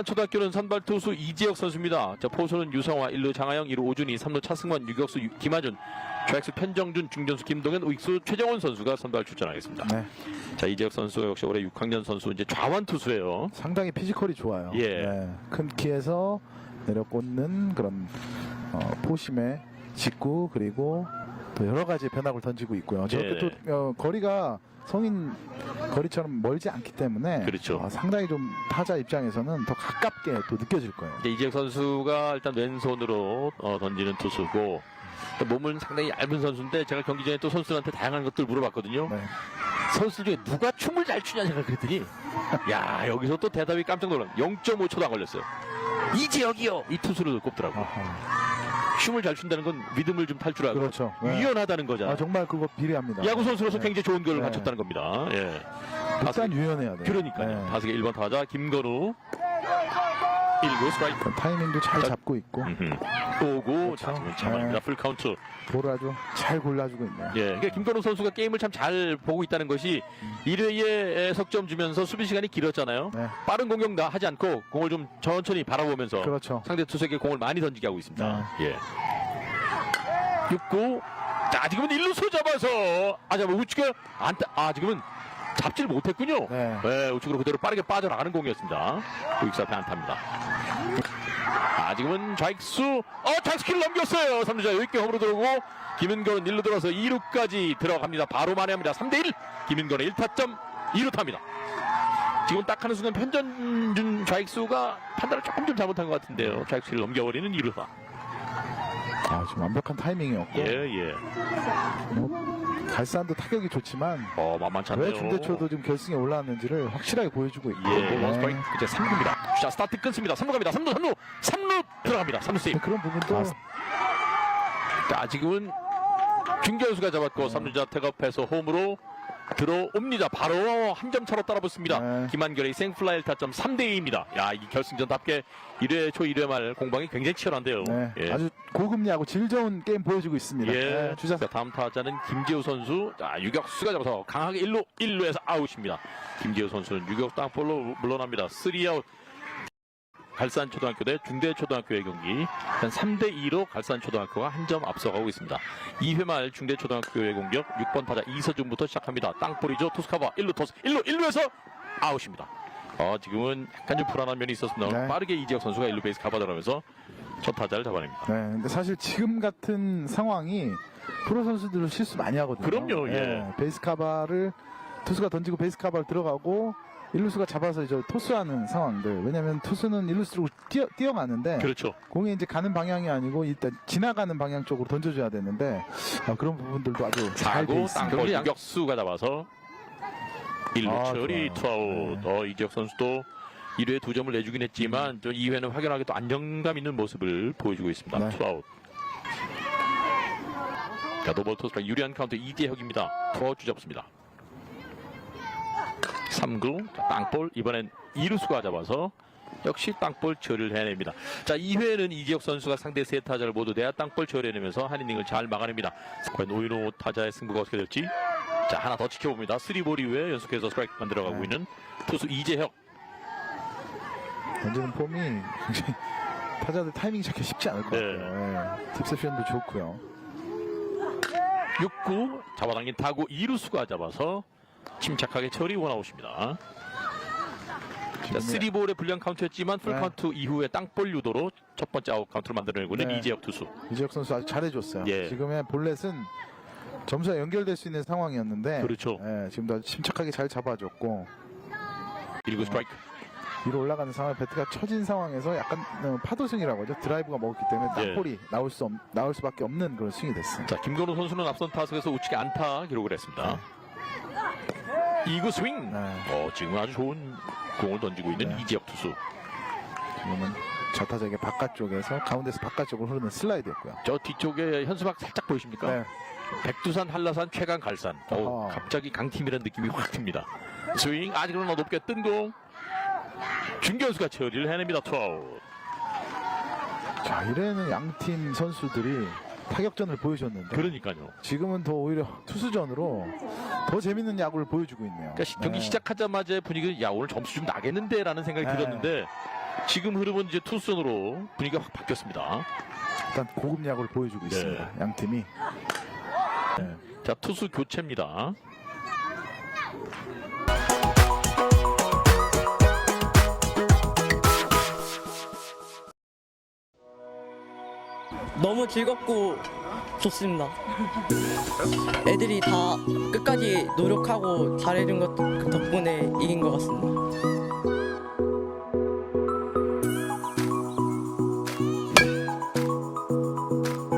초등학교는 선발 투수 이지혁 선수입니다. 자, 포수는 유성화, 1루 장하영, 2루 오준희, 3루 차승원, 유격수 유- 김하준, 좌익수 편정준, 중전수 김동현, 우익수 최정원 선수가 선발 출전하겠습니다. 네, 자, 이지혁 선수 역시 올해 6학년 선수 이제 좌완 투수예요. 상당히 피지컬이 좋아요. 예. 네, 큰 키에서 내려 꽂는 그런 어, 포심의 직구 그리고 또 여러 가지 변화를 던지고 있고요. 저렇게 예. 또 어, 거리가 성인 거리처럼 멀지 않기 때문에 그렇죠. 어, 상당히 좀 타자 입장에서는 더 가깝게 또 느껴질 거예요. 이제 이지혁 선수가 일단 왼손으로 어, 던지는 투수고 또 몸은 상당히 얇은 선수인데 제가 경기 전에 또 선수들한테 다양한 것들 물어봤거든요. 네. 선수 중에 누가 춤을 잘 추냐 제가 그랬더니 야 여기서 또 대답이 깜짝 놀란 0.5초도 안 걸렸어요. 이지혁이요 이 투수를 꼽더라고. 요 아하, 춤을 잘 춘다는 건 믿음을 좀 탈 줄 알고 그렇죠. 네. 유연하다는 거잖아. 아, 정말 그거 비례합니다. 야구 선수로서 네. 굉장히 좋은 걸 네. 갖췄다는 겁니다. 예. 일단 유연해야 돼요. 그러니까요. 네. 다섯의 1번 타자 김건우 1구 스트라이크. 타이밍도 잘 자, 잡고 있고 음흠. 오고 그렇죠. 잡아냅니다. 네. 풀 카운트. 볼을 아주 잘 골라주고 있네요. 예, 그러니까 김건우 선수가 게임을 참 잘 보고 있다는 것이 1회에 석점 주면서 수비 시간이 길었잖아요. 네. 빠른 공격 다 하지 않고 공을 좀 천천히 바라보면서 그렇죠. 상대 투수에게 공을 많이 던지게 하고 있습니다. 네. 예. 6구. 자, 지금은 1루수 잡아서 아, 잠깐 우측에 안타 아, 지금은 잡지를 못했군요. 네. 네, 우측으로 그대로 빠르게 빠져나가는 공이었습니다. 우익수 앞에 안타입니다. 아, 지금은 좌익수, 어, 좌익수 키를 넘겼어요. 3루자 여유있게 홈으로 들어오고, 김은건은 1루 들어서 2루까지 들어갑니다. 바로 만회합니다. 3대1. 김은건의 1타점, 2루 탑니다. 지금 딱 하는 순간 편전준 좌익수가 판단을 조금 좀 잘못한 것 같은데요. 좌익수를 넘겨버리는 2루타. 아, 지금 완벽한 타이밍이었고 예, 예. 갈산도 타격이 좋지만 어, 만만치 않네요. 왜 중대초도 지금 결승에 올라왔는지를 확실하게 보여주고 있고 예, 네. 이제 3구입니다. 자, 스타트 끊습니다. 3루 갑니다. 3루, 3루, 3루 들어갑니다. 3루 세이브. 그런 부분도 아, 자, 지금은 중견수가 잡았고 네. 3루자 태업해서 홈으로 들어옵니다. 바로 한 점 차로 따라붙습니다. 네. 김한결의 생플라이 타점 3대2입니다. 야, 이 결승전답게 1회 초 1회 말 공방이 굉장히 치열한데요. 네, 예. 아주 고급야구 질 좋은 게임 보여주고 있습니다. 예. 네, 주자 자, 다음 타자는 김재우 선수. 자, 유격수가 잡아서 강하게 1루, 1루에서 아웃입니다. 김재우 선수는 유격 땅볼로 물러납니다. 3아웃. 갈산초등학교 대 중대초등학교의 경기. 일단 3대2로 갈산초등학교가 한 점 앞서가고 있습니다. 2회 말 중대초등학교의 공격. 6번 타자 이서준부터 시작합니다. 땅볼이죠. 투스카바 1루 토스. 1루, 1루에서 아웃입니다. 어, 지금은 약간 좀 불안한 면이 있었습니다. 네. 빠르게 이지혁 선수가 1루 베이스 가봐 들어가면서 첫 타자를 잡아냅니다. 네, 근데 사실 지금 같은 상황이 프로 선수들은 실수 많이 하거든요. 그럼요, 예. 네, 베이스 카바를 투수가 던지고 베이스 카바를 들어가고 일루수가 잡아서 이제 토스하는 상황들. 왜냐면 투수는 일루수로 뛰어, 뛰어가는데 그렇죠. 공이 이제 가는 방향이 아니고 일단 지나가는 방향 쪽으로 던져줘야 되는데 아, 그런 부분들도 아주 잘돼 사고 있습니다. 땅볼 유격수가 잡아서 1루 아, 처리 좋아요. 투아웃 어, 이지혁 선수도 1회에 두 점을 내주긴 했지만 또 2회는 확연하게 또 안정감 있는 모습을 보여주고 있습니다 네. 투아웃 자 노볼 토스가 유리한 카운트 이재혁입니다 투아웃 주잡습니다 3구 자, 땅볼 이번엔 2루수가 잡아서 역시 땅볼 처리를 해냅니다. 자, 2회에는 이지혁 선수가 상대 세 타자를 모두 내야 땅볼 처리해내면서 한 이닝을 잘 막아냅니다. 과연 오인호 타자의 승부가 어떻게 될지. 자, 하나 더 지켜봅니다. 3볼 이후에 연속해서 스트라이크 만들어가고 네. 있는 투수 이재혁. 던지는 폼이 굉장히 타자들 타이밍 잡기 쉽지 않을 것 네. 같아요. 예. 딥세션도 좋고요. 6구 잡아당긴 타구 2루수가 잡아서 침착하게 처리 원아웃입니다. 자, 지금의- 3볼의 불량 카운트였지만 풀 네. 카운트 이후에 땅볼 유도로 첫 번째 아웃 카운트를 만들어내고 있는 네. 이재혁 투수. 이재혁 선수 아주 잘해줬어요. 예. 지금의 볼넷은 점수가 연결될 수 있는 상황이었는데 그렇죠. 예, 지금도 아주 침착하게 잘 잡아줬고 1구 스트라이크. 위로 올라가는 상황 배트가 처진 상황에서 약간 어, 파도 스윙이라고 하죠. 드라이브가 먹었기 때문에 예. 땅볼이 나올 수 없, 나올 수밖에 없는 그런 스윙이 됐습니다. 자, 김건우 선수는 앞선 타석에서 우측에 안타 기록을 했습니다. 2구 스윙. 네. 어, 지금 아주 좋은 공을 던지고 있는 네. 이지혁 투수. 지금은 좌타적의 바깥쪽에서 가운데서 바깥쪽으로 흐르는 슬라이드였고요. 저 뒤쪽에 현수막 살짝 보이십니까? 네. 백두산, 한라산, 최강, 갈산. 어. 갑자기 강팀이라는 느낌이 확 듭니다. 스윙 아직은 높게 뜬 공. 중견수가 처리를 해냅니다. 투아웃. 자, 이래는 양팀 선수들이 타격전을 보여줬는데 그러니까요. 지금은 더 오히려 투수전으로 더 재밌는 야구를 보여주고 있네요. 그러니까 시- 경기 네. 시작하자마자 분위기는 야 오늘 점수 좀 나겠는데라는 생각이 네. 들었는데 지금 흐름은 이제 투순으로 분위기가 확 바뀌었습니다. 일단 고급 야구를 보여주고 있습니다. 양 팀이. 자, 투수 교체입니다. 너무 즐겁고 좋습니다. 애들이 다 끝까지 노력하고 잘해준 것 덕분에 이긴 것 같습니다.